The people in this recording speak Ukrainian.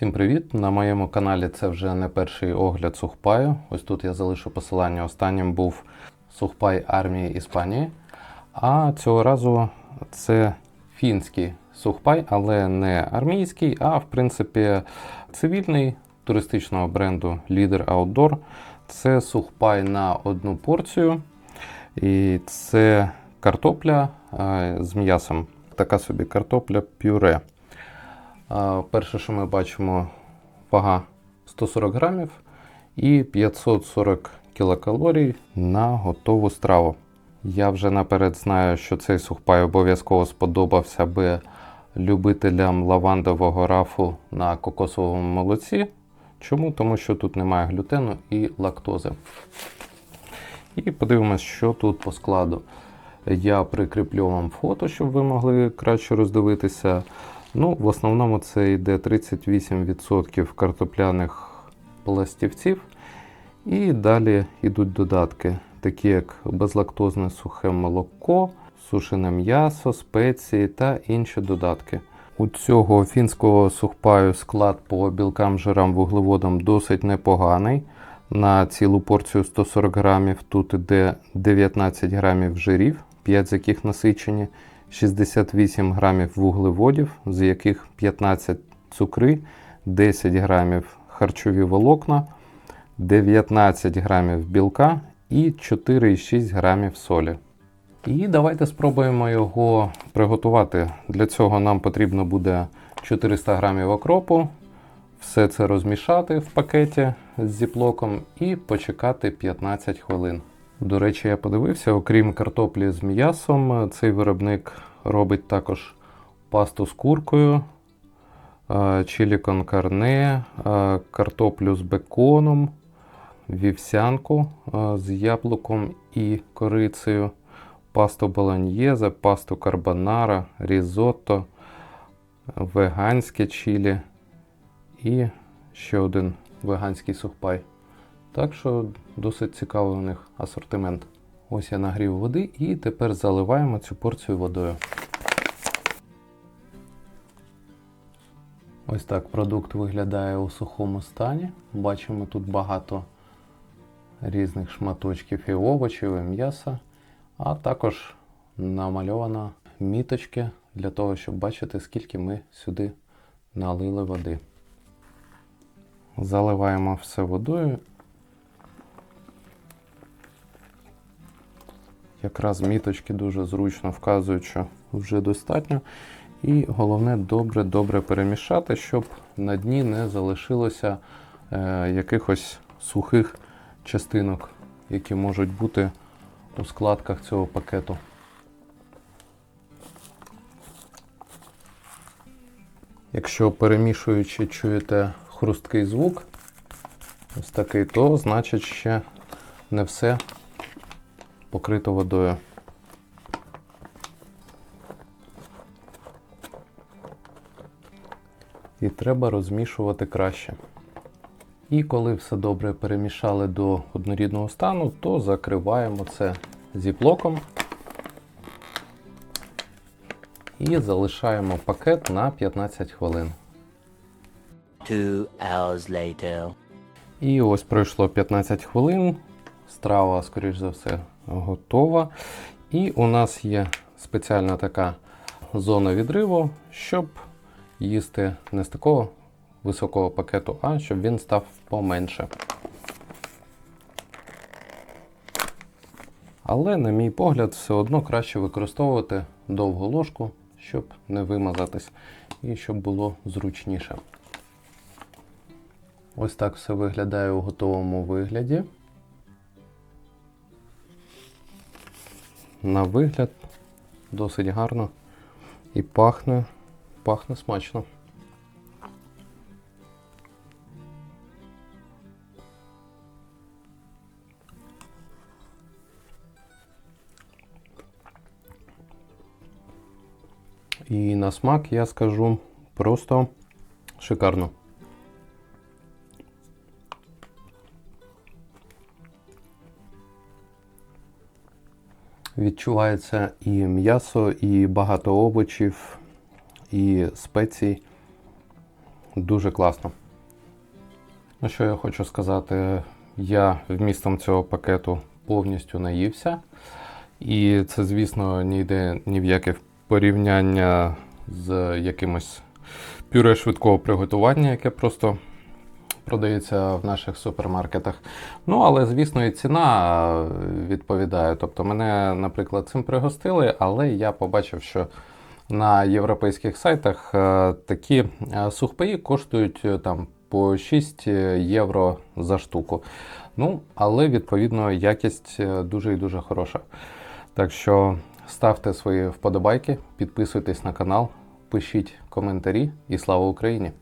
Всім привіт! На моєму каналі це вже не перший огляд сухпаю. Ось тут я залишу посилання. Останнім був сухпай армії Іспанії. А цього разу це фінський сухпай, але не армійський, а в принципі цивільний туристичного бренду Leader Outdoor. Це сухпай на одну порцію. І це картопля е, з м'ясом. Така собі картопля пюре. Перше, що ми бачимо, вага 140 грамів і 540 кілокалорій на готову страву. Я вже наперед знаю, що цей сухпай обов'язково сподобався би любителям лавандового рафу на кокосовому молоці. Чому? Тому що тут немає глютену і лактози. І подивимось, що тут по складу. Я прикріплю вам фото, щоб ви могли краще роздивитися. Ну, В основному це йде 38% картопляних пластівців. І далі йдуть додатки, такі як безлактозне сухе молоко, сушене м'ясо, спеції та інші додатки. У цього фінського сухпаю склад по білкам, жирам, вуглеводам досить непоганий. На цілу порцію 140 грамів тут йде 19 грамів жирів, 5 з яких насичені, 68 грамів вуглеводів, з яких 15 цукри, 10 грамів харчові волокна, 19 грамів білка і 4,6 грамів солі. І давайте спробуємо його приготувати. Для цього нам потрібно буде 400 грамів окропу, все це розмішати в пакеті з зіплоком і почекати 15 хвилин. До речі, я подивився, окрім картоплі з м'ясом, цей виробник робить також пасту з куркою, е, чилі кон карне, е, картоплю з беконом, вівсянку е, з яблуком і корицею, пасту болоньєзе, пасту карбонара, різотто, веганське чилі і ще один веганський сухпай. Так що досить цікавий у них асортимент. Ось я нагрів води і тепер заливаємо цю порцію водою. Ось так продукт виглядає у сухому стані. Бачимо тут багато різних шматочків і овочів, і м'яса, а також намальовано міточки для того, щоб бачити, скільки ми сюди налили води. Заливаємо все водою. Якраз міточки дуже зручно вказують, що вже достатньо. І головне добре-добре перемішати, щоб на дні не залишилося е, якихось сухих частинок, які можуть бути у складках цього пакету. Якщо перемішуючи, чуєте хрусткий звук, ось такий, то значить ще не все покрито водою. І треба розмішувати краще. І коли все добре перемішали до однорідного стану, то закриваємо це зіплоком і залишаємо пакет на 15 хвилин. Two hours later. І ось пройшло 15 хвилин. Страва, скоріш за все, готова. І у нас є спеціальна така зона відриву, щоб їсти не з такого високого пакету, а щоб він став поменше. Але, на мій погляд, все одно краще використовувати довгу ложку, щоб не вимазатись і щоб було зручніше. Ось так все виглядає у готовому вигляді. На вигляд досить гарно і пахне, пахне смачно. І на смак я скажу просто шикарно. Відчувається і м'ясо, і багато овочів, і спецій. дуже класно. Ну, що я хочу сказати, я вмістом цього пакету повністю наївся. І це, звісно, не йде ні в яке порівняння з якимось пюре швидкого приготування, яке просто продається в наших супермаркетах. Ну, але, звісно, і ціна е, відповідає. Тобто, мене, наприклад, цим пригостили, але я побачив, що на європейських сайтах е, такі е, сухпаї коштують там по 6 євро за штуку. Ну, але відповідно якість дуже і дуже хороша. Так що ставте свої вподобайки, підписуйтесь на канал, пишіть коментарі і слава Україні!